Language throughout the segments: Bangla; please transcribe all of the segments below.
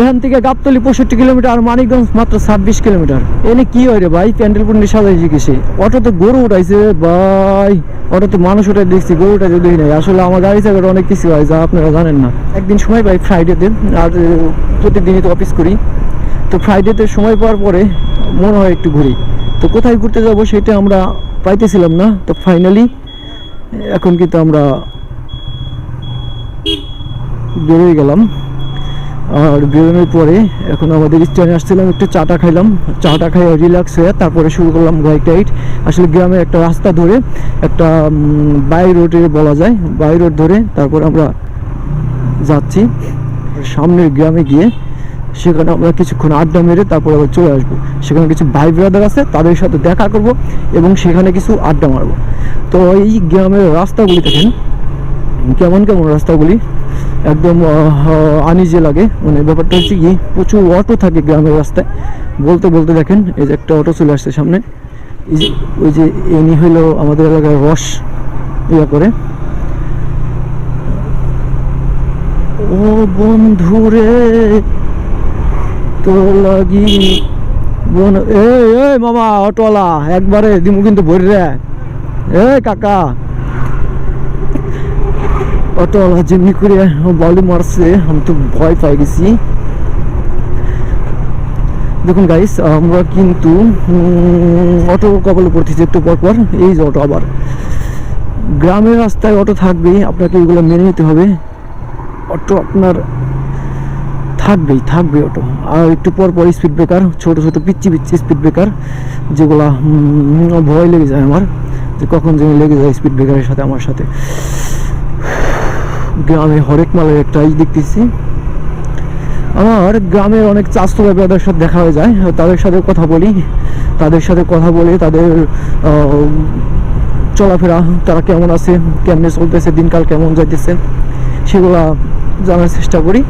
এখান থেকে গাবতলি পঁয়ষট্টি কিলোমিটার আর মানিকগঞ্জ মাত্র ছাব্বিশ কিলোমিটার। এনে কি হয় রে ভাই? প্যান্ডেল পুন্ডি সাজাইছি কিসে? অটোতে গরু উঠাইছে ভাই। অটোতে মানুষ উঠাই দেখছি গরু উঠাইতে দেখি নাই। আসলে আমার গাড়ি চাকার অনেক কিছু হয়, যা আপনারা জানেন না। একদিন সময় পাই ফ্রাইডেতে আর প্রতিদিনই তো অফিস করি। তো ফ্রাইডেতে সময় পাওয়ার পরে মনে হয় একটু ঘুরি। তো কোথায় ঘুরতে যাব সেটা আমরা পাইতেছিলাম না। তো ফাইনালি এখন কিন্তু আমরা বেরোয় গেলাম। আর বেরোনোর পরে এখন আমাদের স্ট্যান্ডে আসছিলাম, একটু চাটা খাইলাম। চাটা খাই রিল্যাক্স হয়ে তারপরে শুরু করলাম বাইক রাইড আসলে গ্রামের একটা রাস্তা ধরে, একটা বাই রোডে বলা যায় বাই রোড ধরে তারপর আমরা যাচ্ছি। সামনের গ্রামে গিয়ে সেখানে আমরা কিছুক্ষণ আড্ডা মেরে তারপর আবার চলে আসব। সেখানে কিছু ভাই ব্রাদার আছে, তাদের সাথে দেখা করব এবং সেখানে কিছু আড্ডা মারবো। তো এই গ্রামের রাস্তাগুলি দেখেন কেমন কেমন রাস্তাগুলি? একদম আনিজে লাগে। মানে ব্যাপারটা হচ্ছে কি, প্রচুর অটো থাকে গ্রামের রাস্তায়। বলতে বলতে দেখেন, এই যে একটা অটো চলে আসছে সামনে। এই যে, ওই যে এনি হইল আমাদের এলাকায় রস, ইয়া করে। ও বন্ধুরে তো লাগি বন এই মামা, অটোওয়ালা, একবারে দিমু কিন্তু ভরি রে। এই কাকা অটোওয়ালা যেমনি করে বালু মারছে, আমি তো ভয় পাই গেছি। দেখুন গাইস আমরা কিন্তু অটো কবলে পড়তেছি একটু পর পর, এই যে অটো আবার। গ্রামের রাস্তায় অটো থাকবেই আপনাকে এগুলো মেনে নিতে হবে। অটো আপনার থাকবেই থাকবে অটো। আর একটু পর পর স্পিড ব্রেকার ছোট ছোট পিচ্ছি পিচ্ছি স্পিড ব্রেকার যেগুলা ভয় লেগে যায় আমার, যে কখন যেন লেগে যায় স্পিড ব্রেকারের সাথে, আমার সাথে। গ্রামে হরেক মালের একটা ই দেখতেছি। আমার গ্রামের অনেক চাস্তু ব্যাপারদের সাথে দেখা হয়ে যায়, তাদের সাথে কথা বলি। তাদের সাথে কথা বলে তাদের চলাফেরা, তারা কেমন আছে, কেমনে চলতেছে, দিনকাল কেমন যাইতেছে, সেগুলা জানার চেষ্টা করি।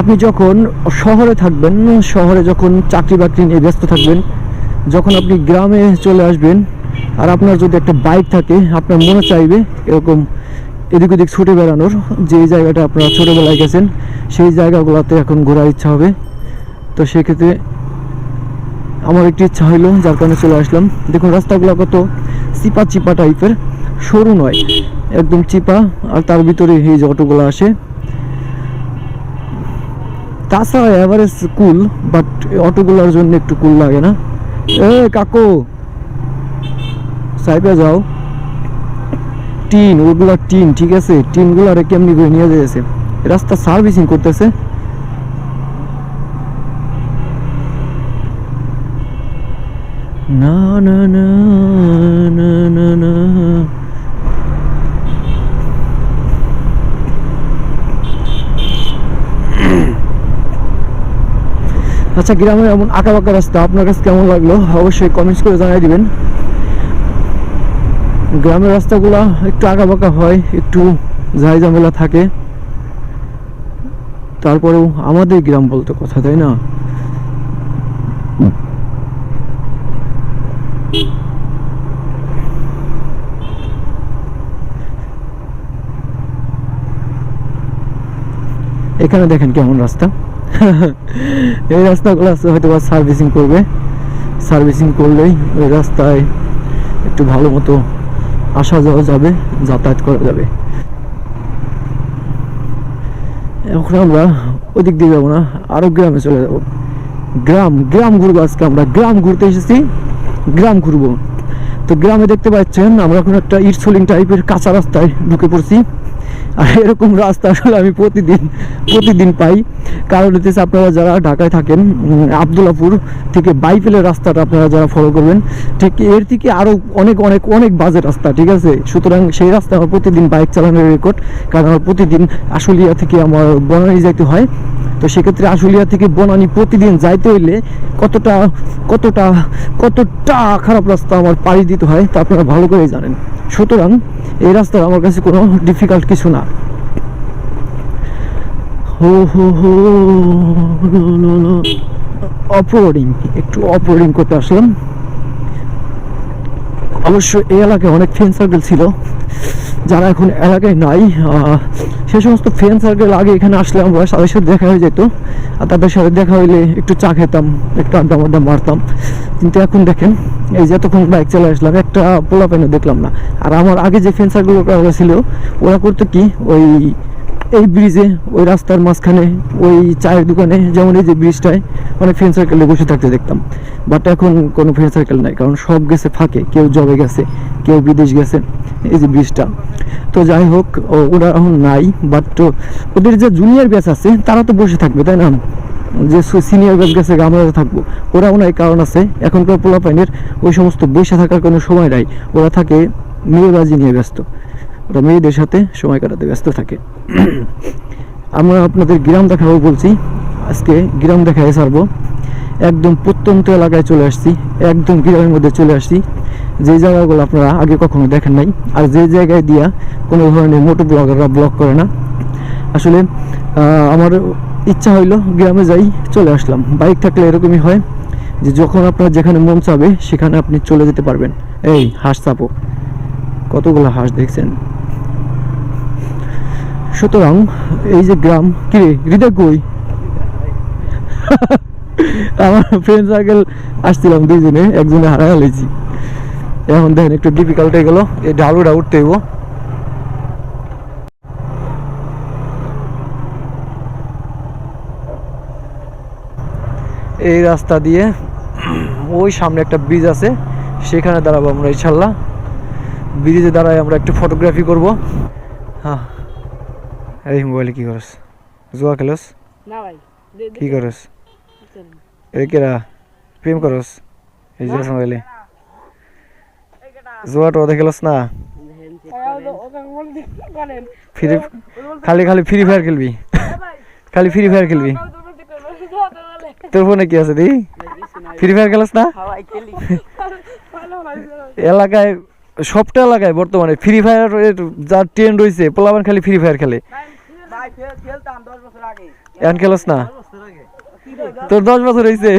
আপনি যখন শহরে থাকবেন, শহরে যখন চাকরি বাকরি নিয়ে ব্যস্ত থাকবেন, যখন আপনি গ্রামে চলে আসবেন, আর আপনার যদি একটা বাইক থাকে, আপনার মনে চাইবে এরকম এদিক ওদিক ছুটে বেড়ানোর যে জায়গাটা আপনারা ছোটোবেলায় গেছেন, সেই জায়গাগুলোতে এখন ঘোরার ইচ্ছা হবে। তো সেক্ষেত্রে আমার একটি ইচ্ছা হইল, যার কারণে চলে আসলাম। দেখুন, রাস্তাগুলো কত চিপা চিপা টাইপের, সরু নয়, একদম চিপা, আর তার ভিতরে এই যে অটোগুলো আসে। তাছাড়া এভারেজ কুল বাট অটোগুলোর জন্য একটু কুল লাগে না। এ, কাকু! সাইডে যাও। টিন, ওগুলা টিন, ঠিক আছে? টিনগুলো আরে কেমনি করে নিয়ে যাচ্ছে রাস্তা সার্ভিসিং করতেছে। না না না না না আচ্ছা গ্রামের এমন আঁকা বাঁকা রাস্তা, আপনার কাছে কেমন লাগল? অবশ্যই কমেন্টস করে জানিয়ে দিবেন। গ্রামের রাস্তাগুলো একটু আঁকা বাঁকা হয়, একটু ঝাই ঝামেলা থাকে। তারপরেও আমাদের গ্রাম বলতে কথা, তাই না? এখানে দেখেন কেমন রাস্তা। এই রাস্তাগুলো হয়তো সার্ভিসিং করবে। সার্ভিসিং করলেই ওই রাস্তায় একটু ভালো মতো আসা যাওয়া যাবে, যাতায়াত করা যাবে। এখন আমরা ওদিক দিয়ে যাব না, আরও গ্রামে চলে যাব। গ্রাম গ্রাম ঘুরবো আজকে আমরা। গ্রাম ঘুরতে এসেছি, গ্রাম ঘুরবো। তো গ্রামে দেখতে পাচ্ছেন, আমরা এখন একটা ইটসোলিং টাইপের কাঁচা রাস্তায় ঢুকে পড়ছি। আর এরকম রাস্তা আসলে আমি প্রতিদিন প্রতিদিন পাই। কারণ হচ্ছে আপনারা যারা ঢাকায় থাকেন আবদুল্লাপুর থেকে বাইপেলের রাস্তাটা আপনারা যারা ফলো করবেন, ঠিক এর থেকে আরও অনেক অনেক অনেক বাজে রাস্তা, ঠিক আছে? সুতরাং সেই রাস্তা আমার প্রতিদিন বাইক চালানোর রেকর্ড কারণ আমার প্রতিদিন আশুলিয়া থেকে আমার বনানী যাইতে হয়। তো সেক্ষেত্রে আশুলিয়া থেকে বনানী প্রতিদিন যাইতে হইলে কতটা কতটা কতটা খারাপ রাস্তা আমার পাড়ি দিতে হয়, তা আপনারা ভালো করেই জানেন। সুতরাং এই রাস্তা আমার কাছে কোনো ডিফিকাল্ট কিছু না। হো হো হো অফরোডিং একটু অপরোডিং করতে আসলাম। অবশ্য এই এলাকায় অনেক ফ্রেন্ড সার্কেল ছিল। যারা এখন এলাকায় নাই সে সমস্ত ফ্রেন্ড সার্কেল আগে এখানে আসলে আমরা তাদের সাথে দেখা হয়ে যেত। আর তাদের সাথে দেখা হইলে একটু চা খেতাম, একটু আড্ডা মাড্ডা মারতাম। কিন্তু এখন দেখেন, এই যে এতক্ষণ বাইক চালা আসলাম, একটা পোলা দেখলাম না। আর আমার আগে যে ফ্রেন্ড সার্কেল ছিল, ওরা করতো কি, ওই ব্রিজে ওই রাস্তার মাঝখানে, ওই চায়ের দোকানে যেমন এই যে ব্রিজটায় অনেক ফ্রেন্ড সার্কেলে বসে থাকতে দেখতাম। বাট এখন কোনো ফ্রেন্ড সার্কেল নাই, কারণ সব গেছে ফাঁকে, কেউ জবে গেছে, কেউ বিদেশ গেছে, এই যে ব্রিজটা তো যাই হোক ওরা এখন নাই বাট ওদের যে জুনিয়র ব্যাচ আছে, তারা তো বসে থাকবে, তাই না? যে সিনিয়র ব্যাচ গেছে, আমরা থাকব। ওরা ওনার কারণ আছে, এখনকার পোলাপাইনের ওই সমস্ত বসে থাকার কোনো সময় নাই। ওরা থাকে মেয়েবাজি নিয়ে ব্যস্ত। ওরা মেয়েদের সাথে সময় কাটাতে ব্যস্ত থাকে। আমরা আপনাদের গ্রাম দেখাবো বলছি। আজকে গ্রাম দেখায় ছাড়বো। একদম প্রত্যন্ত এলাকায় চলে আসছি। একদম গ্রামের মধ্যে চলে আসছি। যে জায়গাগুলো আপনারা আগে কখনো দেখেন নাই। আর যে জায়গায় দিয়া কোনো ধরনের মোটো ব্লগাররা ব্লগ করে না। আসলে আমার ইচ্ছা হইল গ্রামে যাই, চলে আসলাম। বাইক থাকলে এরকমই হয় যে যখন আপনার যেখানে মন চাবে, সেখানে আপনি চলে যেতে পারবেন। এই হাঁস চাপো। কতগুলো হাঁস দেখছেন? সুতরাং এই যে গ্রাম, কি রে, হৃদয় কই? আমার ফ্রেন্ড সার্কেল আসছিলাম দুইজনে, একজনে হারাই হলেছি এখন দেখেন একটু ডিফিকাল্ট হয়ে গেল, এই ডালুটা উঠতে হইব। এই রাস্তা দিয়ে, ওই সামনে একটা ব্রিজ আছে, সেখানে দাঁড়াবো আমরা ইনশাল্লাহ। ব্রিজে দাঁড়ায় আমরা একটু ফটোগ্রাফি করব। হ্যাঁ। এই মোবাইলে কি করস? জুয়া খেলস? না ভাই কি করস? এই কেরা? প্রেম করস? এই যে মোবাইলে জুয়া খেলস না? ফ্রি খালি খালি ফ্রি ফায়ার খেলবি। খালি ফ্রি ফায়ার খেলবি। তোর ফোনে কি আছে দি? ফ্রি ফায়ার খেলস না? এলাকায় সবটা এলাকায় বর্তমানে ফ্রি ফায়ার যা ট্রেন্ড রয়েছে পোলাবান খালি ফ্রি ফায়ার খেলে। এখন খেলস না? তোর দশ বছর হয়েছে